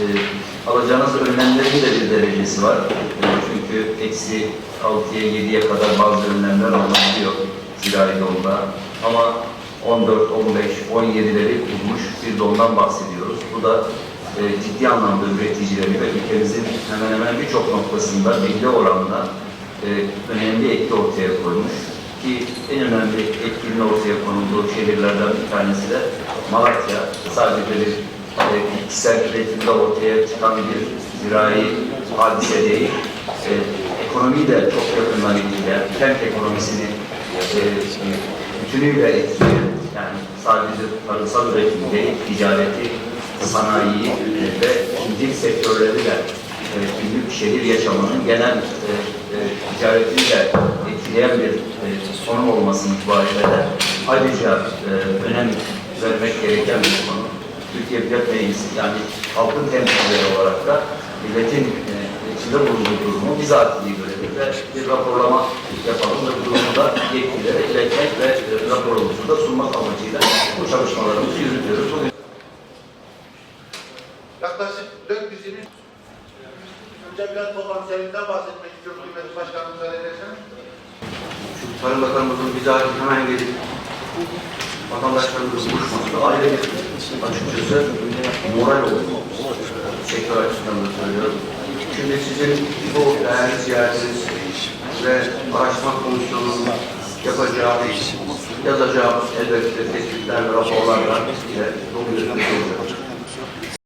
e, alacağınız önlemlerin de bir derecesi var. E, çünkü eksi 6'ya 7'ye kadar bazı önlemler alınabiliyor zirai donda. Ama 14, 15, 17'leri bulmuş bir dondan bahsediyoruz. Bu da e, ciddi anlamda üreticileri ve ülkemizin hemen hemen birçok noktasında belli oranda e, önemli etki ortaya koymuş. Ki en önemli etkinin ortaya konulduğu şehirlerden bir tanesi de Malatya. Sadece bir e, üretimde ortaya çıkan bir zirai hadise değil. E, ekonomiyi de çok yakından etkileyen, kent ekonomisini e, bütünüyle etkileyen, yani sadece tarımsal üretim değil, ticareti, sanayiyi e, ve ikinci sektörleri de e, büyük şehir yaşamının genel e, e, ticaretini de etkileyen bir e, konu olması itibariyle de ayrıca e, önem vermek gereken bir konu. Türkiye Millet Meclisi yani halkın temsilcileri olarak da milletin e, içinde bulunduğu durumu bizatihi görelim ve bir raporlama yapalım ve bu durumu da yetkililere iletmek ve e, raporumuzu da sunmak amacıyla bu çalışmalarımızı yürütüyoruz. Bugün Yaklaşık dört dizinin önce biraz potansiyelinden bahsetmek istiyorum Kıymetli Başkanım müsaade ederseniz. Çünkü Tarım Bakanımızın bizatihi hemen gelip vatandaşlarımızla buluşması da bir açıkçası moral oldu. Sektör açısından da söylüyorum. Şimdi sizin bu değerli ziyaretiniz ve araştırma komisyonunun yapacağı, yazacağımız elbette tespitler ve raporlarla ile dolu.